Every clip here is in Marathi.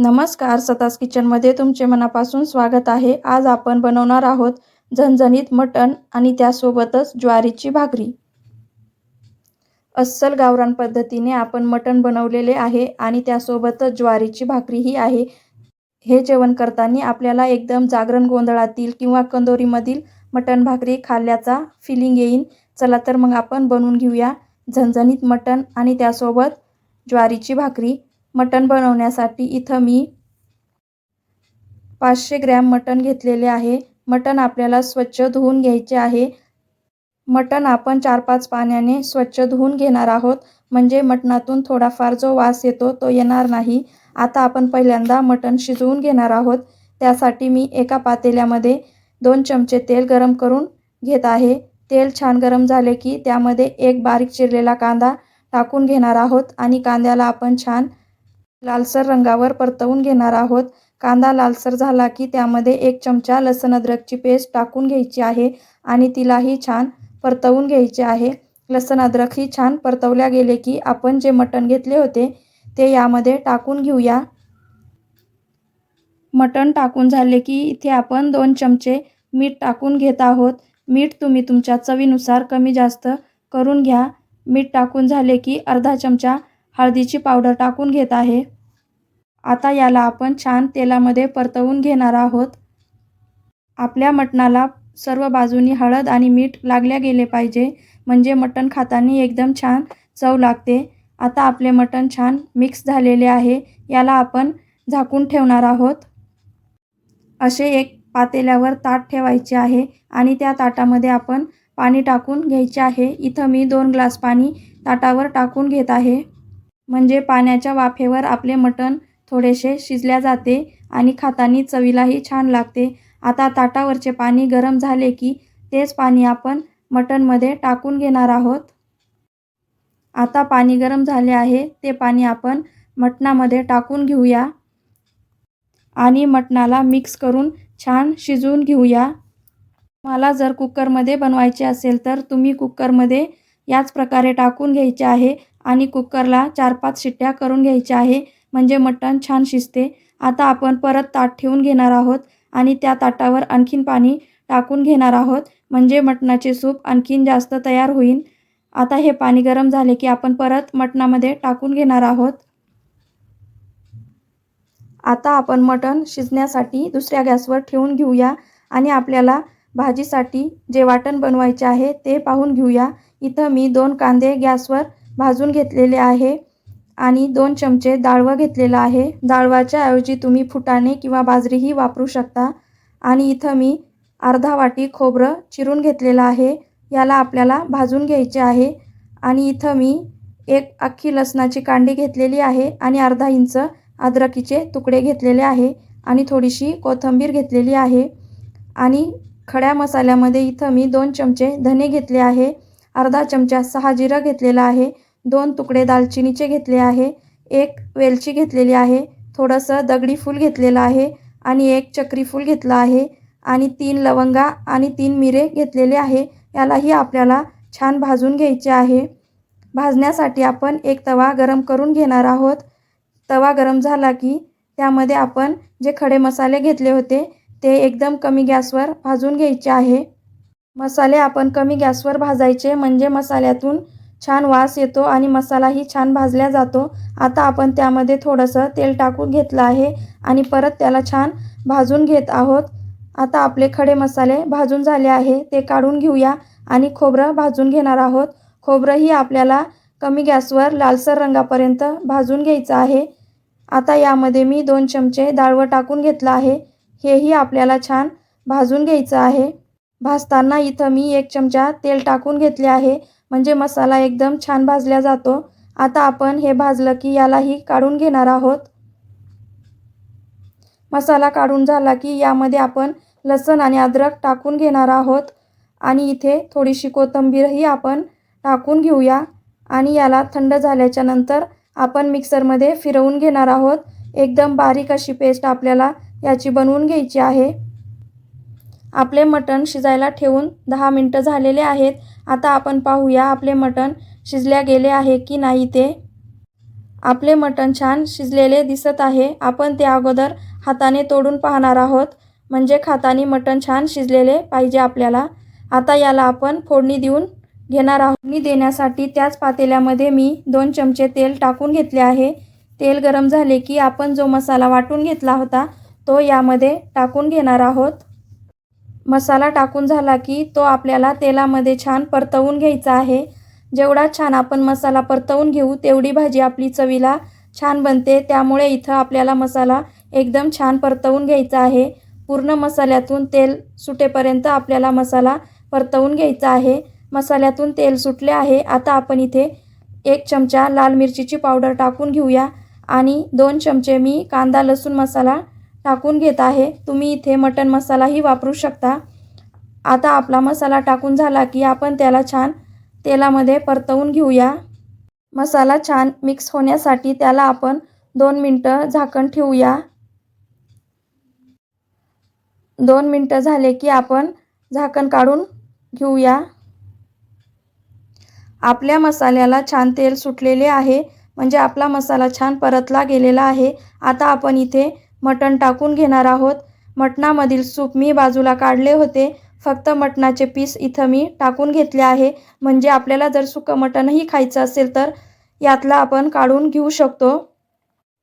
नमस्कार सतास किचनमध्ये तुमचे मनापासून स्वागत आहे. आज आपण बनवणार आहोत झणझणीत मटण आणि त्यासोबतच ज्वारीची भाकरी. अस्सल गावरान पद्धतीने आपण मटण बनवलेले आहे आणि त्यासोबतच ज्वारीची भाकरीही आहे. हे जेवण करताना आपल्याला एकदम जागरण गोंधळातील किंवा कंदोरीमधील मटण भाकरी खाल्ल्याचा फिलिंग येईन. चला तर मग आपण बनवून घेऊया झणझणीत मटण आणि त्यासोबत ज्वारीची भाकरी. मटण बनवण्यासाठी इथं मी पाचशे ग्रॅम मटण घेतलेले आहे. मटण आपल्याला स्वच्छ धुवून घ्यायचे आहे. मटण आपण चार पाच पाण्याने स्वच्छ धुवून घेणार आहोत. म्हणजे मटणातून थोडाफार जो वास येतो तो येणार नाही. आता आपण पहिल्यांदा मटण शिजवून घेणार आहोत. त्यासाठी मी एका पातेल्यामध्ये दोन चमचे तेल गरम करून घेत आहे. तेल छान गरम झाले की त्यामध्ये एक बारीक चिरलेला कांदा टाकून घेणार आहोत. आणि कांद्याला आपण छान लालसर रंगावर परतवून घेणार आहोत. कांदा लालसर झाला की त्यामध्ये एक चमचा लसण अद्रकची पेस्ट टाकून घ्यायची आहे आणि तिलाही छान परतवून घ्यायचे आहे. लसण अद्रकही छान परतवल्या गेले की आपण जे मटण घेतले होते ते यामध्ये टाकून घेऊया. मटण टाकून झाले की इथे आपण दोन चमचे मीठ टाकून घेत आहोत. मीठ तुम्ही तुमच्या चवीनुसार कमी जास्त करून घ्या. मीठ टाकून झाले की अर्धा चमचा हळदीची पावडर टाकून घेत आहे. आता याला आपण छान तेलामध्ये परतवून घेणार आहोत. आपल्या मटणाला सर्व बाजूनी हळद आणि मीठ लागल्या गेले पाहिजे म्हणजे मटण खाताना एकदम छान चव लागते. आता आपले मटण छान मिक्स झालेले आहे याला आपण झाकून ठेवणार आहोत. असे एक पातेल्यावर ताट ठेवायचे आहे आणि त्या ताटामध्ये आपण पाणी टाकून घ्यायचे आहे. इथं मी दोन ग्लास पाणी ताटावर टाकून घेत आहे. म्हणजे पाण्याच्या वाफेवर आपले मटण थोडेसे शिजल्या जाते आणि खातानी चवीलाही छान लागते. आता ताटावरचे पाणी गरम झाले की तेच पाणी आपण मटणमध्ये टाकून घेणार आहोत. आता पाणी गरम झाले आहे ते पाणी आपण मटणामध्ये टाकून घेऊया. आणि मटणाला मिक्स करून छान शिजवून घेऊया. मला जर कुकरमध्ये बनवायचे असेल तर तुम्ही कुकरमध्ये याच प्रकारे टाकून घ्यायचे आहे आणि कुकरला चार पाच शिट्ट्या करून घ्यायच्या आहे. म्हणजे मटण छान शिजते. आता आपण परत ताट ठेवून घेणार आहोत आणि त्या ताटावर आणखीन पाणी टाकून घेणार आहोत. म्हणजे मटणाचे सूप आणखीन जास्त तयार होईल. आता हे पाणी गरम झाले की आपण परत मटणामध्ये टाकून घेणार आहोत. आता आपण मटण शिजण्यासाठी दुसऱ्या गॅसवर ठेवून घेऊया आणि आपल्याला भाजीसाठी जे वाटण बनवायचे आहे ते पाहून घेऊया. इथं मी दोन कांदे गॅसवर भाजून घेतलेले आहे. आणि दोन चमचे डाळवं घेतलेलं आहे. डाळवाच्या ऐवजी तुम्ही फुटाणे किंवा बाजरीही वापरू शकता. आणि इथं मी अर्धा वाटी खोबरं चिरून घेतलेलं आहे. याला आपल्याला भाजून घ्यायचे आहे. आणि इथं मी एक अख्खी लसणाची कांडी घेतलेली आहे आणि अर्धा इंच अद्रकीचे तुकडे घेतलेले आहे. आणि थोडीशी कोथिंबीर घेतलेली आहे. आणि खड्या मसाल्यामध्ये इथं मी दोन चमचे धने घेतले आहे. अर्धा चमचा सहा जिरं घेतलेला आहे. दोन तुकडे दालचिनीचे घेतले आहे एक वेलची घेतलेली आहे थोडंसं दगडी फूल घेतलेलं आहे आणि एक चक्री फूल घेतलं आहे आणि तीन लवंगा आणि तीन मिरे घेतलेले आहे यालाही आपल्याला छान भाजून घ्यायचे आहे. भाजण्यासाठी आपण एक तवा गरम करून घेणार आहोत. तवा गरम झाला की त्यामध्ये आपण जे खडे मसाले घेतले होते ते एकदम कमी गॅसवर भाजून घ्यायचे आहे. मसाले आपण कमी गॅसवर भाजायचे म्हणजे मसाल्यातून छान वास येतो आणि मसालाही छान भाजल्या जातो. आता आपण त्यामध्ये थोडंसं तेल टाकून घेतलं आहे आणि परत त्याला छान भाजून घेत आहोत. आता आपले खडे मसाले भाजून झाले आहे ते काढून घेऊया आणि खोबरं भाजून घेणार आहोत. खोबरंही आपल्याला कमी गॅसवर लालसर रंगापर्यंत भाजून घ्यायचं आहे. आता यामध्ये मी दोन चमचे डाळवं टाकून घेतलं आहे. हेही आपल्याला छान भाजून घ्यायचं आहे. भाजताना इथं मी एक चमचा तेल टाकून घेतले आहे. म्हणजे मसाला एकदम छान भाजला जातो. आता आपण हे भाजलं की यालाही काढून घेणार आहोत. मसाला काढून झाला की यामध्ये आपण लसण आणि अद्रक टाकून घेणार आहोत. आणि इथे थोडीशी कोथिंबीरही आपण टाकून घेऊया. आणि याला थंड झाल्याच्यानंतर आपण मिक्सरमध्ये फिरवून घेणार आहोत. एकदम बारीक अशी पेस्ट आपल्याला याची बनवून घ्यायची आहे. आपले मटण शिजायला ठेवून दहा मिनटं झालेले आहेत. आता आपण पाहूया आपले मटण शिजल्या गेले आहे की नाही ते. आपले मटण छान शिजलेले दिसत आहे. आपण ते अगोदर हाताने तोडून पाहणार आहोत. म्हणजे खातानी मटण छान शिजलेले पाहिजे आपल्याला. आता याला आपण फोडणी देऊन घेणार आहोत. फोडणी देण्यासाठी त्याच पातेल्यामध्ये मी दोन चमचे तेल टाकून घेतले आहे. तेल गरम झाले की आपण जो मसाला वाटून घेतला होता तो यामध्ये टाकून घेणार आहोत. मसाला टाकून झाला की तो आपल्याला तेलामध्ये छान परतवून घ्यायचा आहे. जेवढा छान आपण मसाला परतवून घेऊ तेवढी भाजी आपली चवीला छान बनते. त्यामुळे इथं आपल्याला मसाला एकदम छान परतवून घ्यायचा आहे. पूर्ण मसाल्यातून तेल सुटेपर्यंत आपल्याला मसाला परतवून घ्यायचा आहे. मसाल्यातून तेल सुटले आहे. आता आपण इथे एक चमचा लाल मिरचीची पावडर टाकून घेऊया. आणि दोन चमचे मी कांदा लसूण मसाला टाकून घेत आहे. तुम्ही इथे मटन मसालाही वापरू शकता. आता आपला मसाला टाकून झाला की आपण त्याला छान तेलामध्ये परतवून घेऊया. मसाला छान मिक्स होण्यासाठी त्याला आपण दोन मिनटं झाकण ठेवूया. दोन मिनटं झाले की आपण झाकण काढून घेऊया. आपल्या मसाल्याला छान तेल सुटलेले आहे. म्हणजे आपला मसाला छान परतला गेलेला आहे. आता आपण इथे मटण टाकून घेणार आहोत. मटणामधील सूप मी बाजूला काढले होते. फक्त मटणाचे पीस इथं मी टाकून घेतले आहे. म्हणजे आपल्याला जर सुकं मटणही खायचं असेल तर यातला आपण काढून घेऊ शकतो.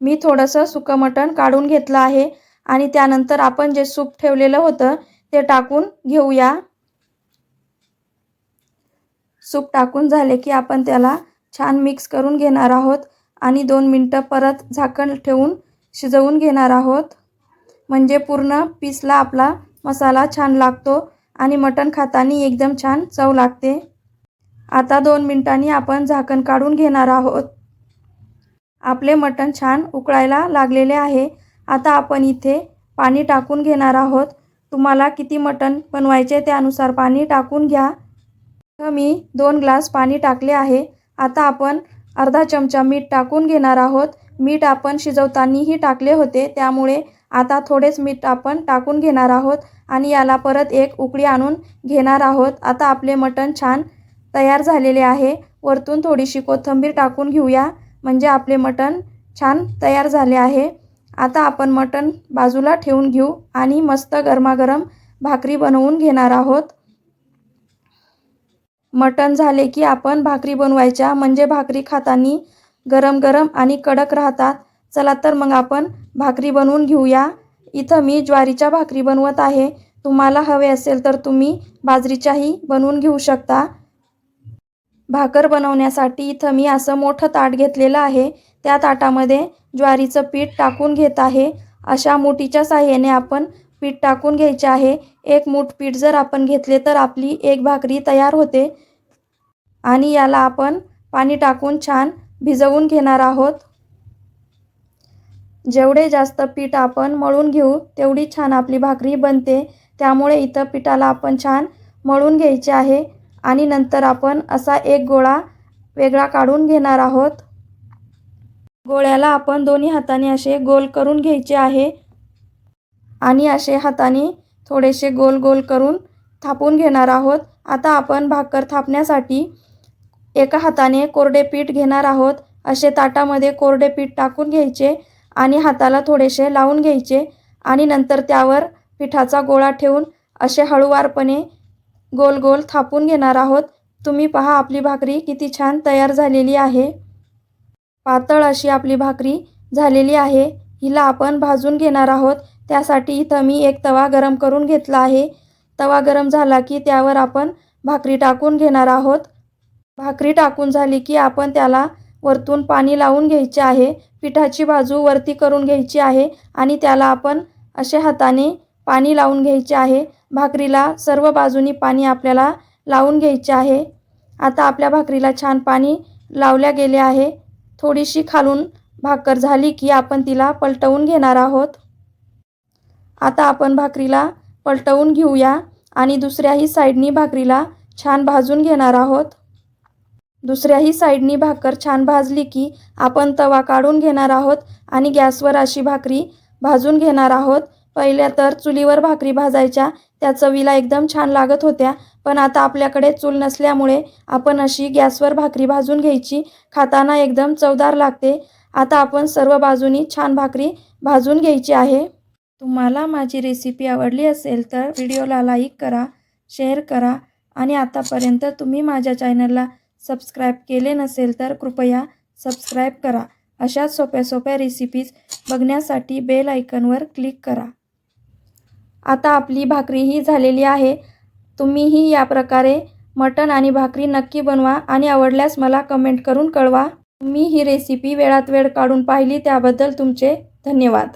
मी थोडंसं सुकं मटण काढून घेतलं आहे. आणि त्यानंतर आपण जे सूप ठेवलेलं होतं ते टाकून घेऊया. सूप टाकून झाले की आपण त्याला छान मिक्स करून घेणार आहोत. आणि दोन मिनटं परत झाकण ठेवून शिजवून घेणार आहोत. म्हणजे पूर्ण पीसला आपला मसाला छान लागतो आणि मटण खाताना एकदम छान चव लागते. आता दोन मिनटांनी आपण झाकण काढून घेणार आहोत. आपले मटण छान उकळायला लागलेले आहे. आता आपण इथे पाणी टाकून घेणार आहोत. तुम्हाला किती मटण बनवायचे त्यानुसार पाणी टाकून घ्या. मी दोन ग्लास पाणी टाकले आहे. आता आपण अर्धा चमचा मीठ टाकून घेणार आहोत. मीठ आपण शिजवतानाही टाकले होते त्यामुळे आता थोडेच मीठ आपण टाकून घेणार आहोत आणि याला परत एक उकळी आणून घेणार आहोत. आता आपले मटण छान तयार झालेले आहे. वरतून थोडीशी कोथिंबीर टाकून घेऊया. म्हणजे आपले मटण छान तयार झाले आहे. आता आपण मटण बाजूला ठेवून घेऊ आणि मस्त गरमागरम भाकरी बनवून घेणार आहोत. मटण झाले की आपण भाकरी बनवायच्या. म्हणजे भाकरी खाताना गरम गरम आणि कडक राहतात. चला तर मग आपण भाकरी बनवून घेऊया. इथं मी ज्वारीच्या भाकरी बनवत आहे. तुम्हाला हवे असेल तर तुम्ही बाजरीच्याही बनवून घेऊ शकता. भाकर बनवण्यासाठी इथं मी असं मोठं ताट घेतलेलं आहे. त्या ताटामध्ये ज्वारीचं पीठ टाकून घेत आहे. अशा मुठीच्या साह्याने आपण पीठ टाकून घ्यायचे आहे. एक मूठ पीठ जर आपण घेतले तर आपली एक भाकरी तयार होते. आणि याला आपण पाणी टाकून छान भिजवून घेणार आहोत. जेवढे जास्त पीठ आपण मळून घेऊ तेवढी छान आपली भाकरी बनते. त्यामुळे इथं पिठाला आपण छान मळून घ्यायचे आहे. आणि नंतर आपण असा एक गोळा वेगळा काढून घेणार आहोत. गोळ्याला आपण दोन्ही हाताने असे गोल करून घ्यायचे आहे. आणि असे हाताने थोडेसे गोल गोल करून थापून घेणार आहोत. आता आपण भाकर थापण्यासाठी एका हाताने कोरडे पीठ घेणार आहोत. असे ताटामध्ये कोरडे पीठ टाकून घ्यायचे आणि हाताला थोडेसे लावून घ्यायचे आणि नंतर त्यावर पिठाचा गोळा ठेवून असे हळूवारपणे गोल गोल थापून घेणार आहोत. तुम्ही पहा आपली भाकरी किती छान तयार झालेली आहे. पातळ अशी आपली भाकरी झालेली आहे. हिला आपण भाजून घेणार आहोत. त्यासाठी इथं मी एक तवा गरम करून घेतला आहे. तवा गरम झाला की त्यावर आपण भाकरी टाकून घेणार आहोत. भाकरी टाकून झाली की आपण त्याला वरतून पाणी लावून घ्यायचे आहे. पिठाची बाजू वरती करून घ्यायची आहे आणि त्याला आपण असे हाताने पाणी लावून घ्यायचे आहे. भाकरीला सर्व बाजूनी पाणी आपल्याला लावून घ्यायचे आहे. आता आपल्या भाकरीला छान पाणी लावल्या गेले आहे. थोडीशी खालून भाकर झाली की आपण तिला पलटवून घेणार आहोत. आता आपण भाकरीला पलटवून घेऊया आणि दुसऱ्याही साईडनी भाकरीला छान भाजून घेणार आहोत. दुसऱ्याही साईडनी भाकर छान भाजली की आपण तवा काढून घेणार आहोत आणि गॅसवर अशी भाकरी भाजून घेणार आहोत. पहिल्या तर चुलीवर भाकरी भाजायच्या त्या चवीला एकदम छान लागत होत्या पण आता आपल्याकडे चूल नसल्यामुळे आपण अशी गॅसवर भाकरी भाजून घ्यायची. खाताना एकदम चवदार लागते. आता आपण सर्व बाजूनी छान भाकरी भाजून घ्यायची आहे. तुम्हाला माझी रेसिपी आवडली असेल तर व्हिडिओला लाईक करा शेअर करा आणि आतापर्यंत तुम्ही माझ्या चॅनलला सबस्क्राईब केले नसेल तर कृपया सबस्क्राईब करा. अशा सोप्या सोप्या रेसिपीज बघण्यासाठी बेल आयकनवर क्लिक करा. आता आपली भाकरी ही झालेली आहे. तुम्हीही या प्रकारे मटण आणि भाकरी नक्की बनवा आणि आवडल्यास मला कमेंट करून कळवा. तुम्ही ही रेसिपी वेळात वेळ काढून पाहिली त्याबद्दल तुमचे धन्यवाद.